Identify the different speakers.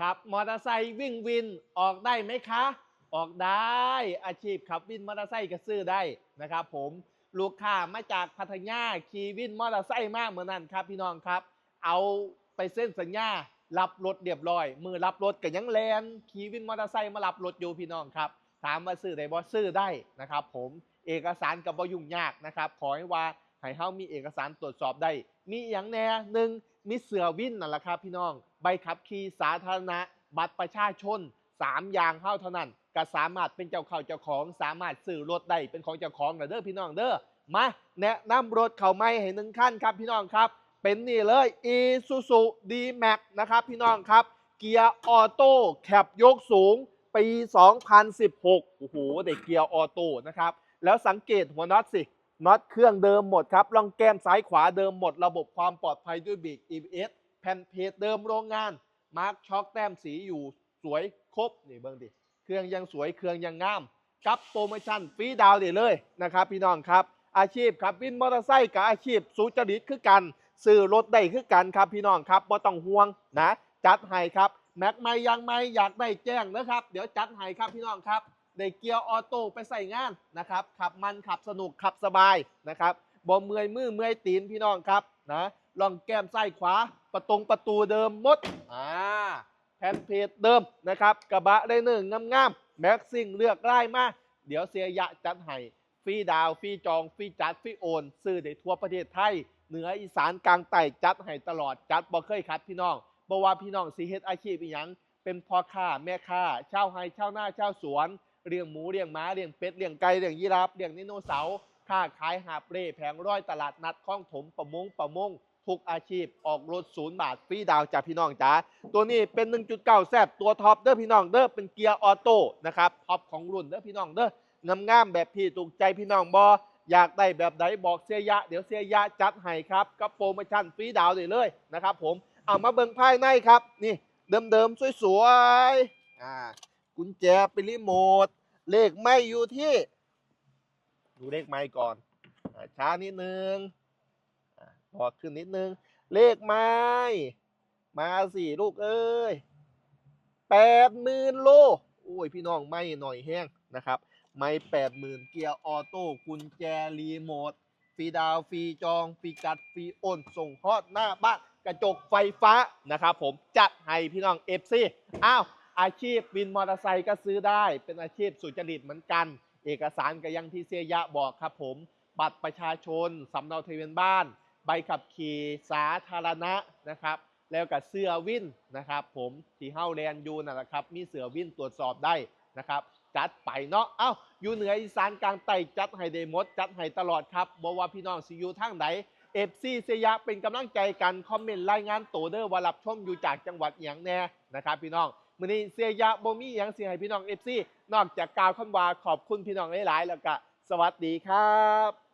Speaker 1: ขับมอเตอร์ไซค์วิ่งวินออกได้ไหมคะ ออกได้อาชีพขับวินมอเตอร์ไซค์ก็ซื้อได้นะครับ ผมลูกค้ามาจากพัทยาขี่วินมอเตอร์ไซค์มากเหมือนนั้นครับ พี่น้องครับ เอาไปเส้นสัญญารับรถเรียบร้อย มือรับรถก็ยังแลนขี่วินมอเตอร์ไซค์มารับรถอยู่พี่น้องครับ ถามว่าซื้อได้บ่ซื้อได้นะครับ ผมเอกสารกับบ่ยุ่งยากนะครับ ขอให้ว่า ให้เฮามีเอกสารตรวจสอบได้ มีอย่างแน่หนึ่งมีเสือวินนั่นแหละครับพี่น้อง ใบขับขี่สาธารณะ บัตรประชาชนสามอย่างเท่าเท่านั้นก็สามารถเป็นเจ้าเข้าเจ้าของ สามารถซื้อรถได้เป็นของเจ้าของนะเด้อพี่น้องเด้อมาแนะนำรถเขาไม่ให้หนึ่งขั้นครับพี่น้องครับ เป็นนี่เลย Isuzu D-Max นะครับพี่น้องครับ เกียร์ออโต้แคปยกสูง ปี 2016 โอ้โหเด็กเกียร์ออโต้นะครับ แล้วสังเกตหัวน็อตสิ น็อตเครื่องเดิมหมดครับลองแก้มซ้ายขวาเดิมหมด ระบบความปลอดภัยด้วยเบรก EBS แผ่นเพจเดิมโรงงาน มาร์คช็อคแต้มสีอยู่สวยครบนี่เบิ่งดิ เครื่องยังสวยเครื่องยังงาม กับโปรโมชั่นฟรีดาวน์ได้เลยนะครับ พี่น้องครับ อาชีพขับวินมอเตอร์ไซค์กับอาชีพสุจริตคือกันซื้อรถได้คือกันครับพี่น้องครับบ่ต้องห่วงนะ จัดให้ครับแม็กไม่ยังไม่อยากได้แจ้งนะครับ เดี๋ยวจัดให้ครับพี่น้องครับ ได้เกียร์ออโต้ไปใส่งานนะครับ ขับมันขับสนุกขับสบายนะครับบ่เมื่อยมือเมื่อยตีนพี่น้องครับนะลองแก้มซ้ขวา ประตงประตูเดิมมดอ่าแผ่นเพจเดิมนะครับ กระบะได้หนึ่งงามๆแม็กซิ่งเลือกได้มาก เดี๋ยวเสียยะจัดให้ฟรีดาวฟรีจองฟรีจัดฟรีโอนซื้อได้ทั่วประเทศไทย เหนืออีสานกลางใต้จัดให้ตลอดจัดบ่เคยคัดพี่น้องบ่ว่าพี่น้องสิเฮ็ดอาชีพอีหยังเป็นพ่อค้าแม่ค้าเช่าวไร่ชาวนาเช่าสวน เลี้ยงหมูเลี้ยงม้าเลี้ยงเป็ดเลี้ยงไก่เลี้ยงยีราฟเลี้ยงไดโนเสาร์ค้าขายหาบเร่แผงร้อยตลาดนัดคลองถมประมงประมงทุกอาชีพออกรถศูนย์บาทฟรีดาวจากพี่น้องจ๋าตัวนี้เป็น 1.9 แซดตัวท็อปเด้อพี่น้องเด้อเป็นเกียร์ออโต้นะครับท็อปของรุ่นเด้อพี่น้องเด้องามๆแบบพี่ถูกใจพี่น้องบออยากได้แบบไหนบอกเสียยะ เดี๋ยวเสียยะจัดให้ครับกับโปรโมชั่นฟรีดาวน์ได้เลยนะครับผมเอามาเบิ่งภายในครับ นี่เดิมๆสวยๆอ่ากุญแจเป็นรีโมท เลขไม่อยู่ที่ ดูเลขไม่ก่อนอช้านิดนึงอ่าพอขึ้นนิดนึง เลขไม้ มาสี่ลูกเอ้ยแปดหมื่นโล โอ้ยพี่น้องไม่หน่อยแห้งนะครับ ไม่แปดหมื่นเกียร์ออโต้กุญแจรีโมทฟรีดาวฟรีจองฟรีกัดฟรีโอนส่งฮอดหน้าบ้านกระจกไฟฟ้านะครับผมจัดให้พี่น้องเอฟซีอ้าว อาชีพวินมอเตอร์ไซค์ก็ซื้อได้ เป็นอาชีพสุจริตเหมือนกัน เอกสารก็ยังที่เสียยะบอกครับผม บัตรประชาชนสำเนาทะเบียนบ้าน ใบขับขี่สาธารณะนะครับ แล้วกับเสื้อวินนะครับผมที่เฮ้าแลนด์ยูนั่นแหละครับ มีเสือวินตรวจสอบได้นะครับจัดไปเนาะ เอ้า อยู่เหนืออีสานกลางใต้จัดให้ได้มด จัดให้ตลอดครับบอกว่าพี่น้องสิอยู่ทางไหนเอฟซีเซียะเป็นกำลังใจกัน คอมเมนต์รายงานตัวเด้อว่ารับชมอยู่จากจังหวัดอย่างแน่นะครับพี่น้อง มื้อนี้เสียยะบ่มีอหยังสิให้พี่น้องเอฟซีนอกจากกล่าวคำว่าขอบคุณพี่น้องหลายๆแล้วก็สวัสดีครับ